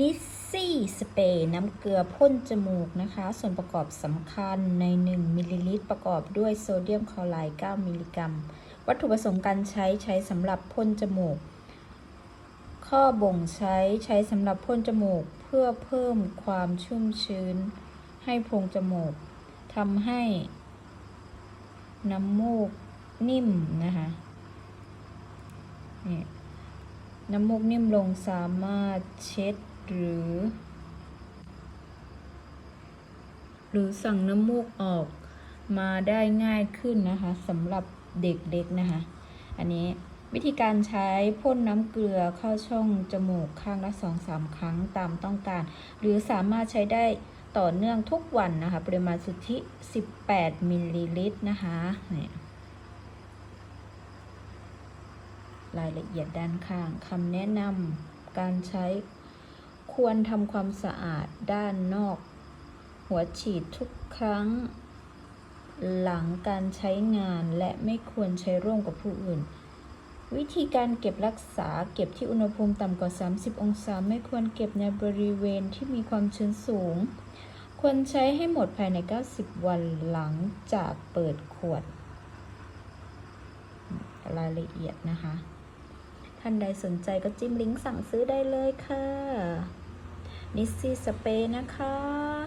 นิสซี่สเปรย์น้ำเกลือพ่นจมูกนะคะ ส่วนประกอบสำคัญใน 1 มิลลิลิตร ประกอบด้วยโซเดียมคลอไรด์ 9 มิลลิกรัม วัตถุประสงค์การใช้ใช้สำหรับพ่นจมูก ข้อบ่งใช้ใช้สำหรับพ่นจมูกเพื่อเพิ่มความชุ่มชื้น ให้โพรงจมูกทำให้ น้ำมูกนิ่มนะคะนี่น้ำมูกนิ่มลงสามารถเช็ด หรือ หรือสั่งน้ำมูกออกมาได้ง่ายขึ้นนะคะสำหรับเด็กๆนนะคะ อันนี้วิธีการใช้พ่นน้ำเกลือเข้าช่องจมูกข้างละสองสามครั้งตามต้องการ หรือสามารถใช้ได้ต่อเนื่องทุกวันนะคะ ปริมาณสุทธิ 18 มิลลิลิตรนะคะเนี่ยรายละเอียดด้านข้างคำแนะนำการใช้ ควรทำความสะอาดด้านนอก หัวฉีดทุกครั้ง หลังการใช้งานและไม่ควรใช้ร่วมกับผู้อื่น วิธีการเก็บรักษาเก็บที่อุณหภูมิต่ำกว่า 30 องศา ไม่ควรเก็บในบริเวณที่มีความชื้นสูง ควรใช้ให้หมดภายใน 90 วันหลังจากเปิดขวด รายละเอียดนะคะท่านใดสนใจก็จิ้มลิงก์สั่งซื้อได้เลยค่ะ นิสซี่สเปย์นะคะ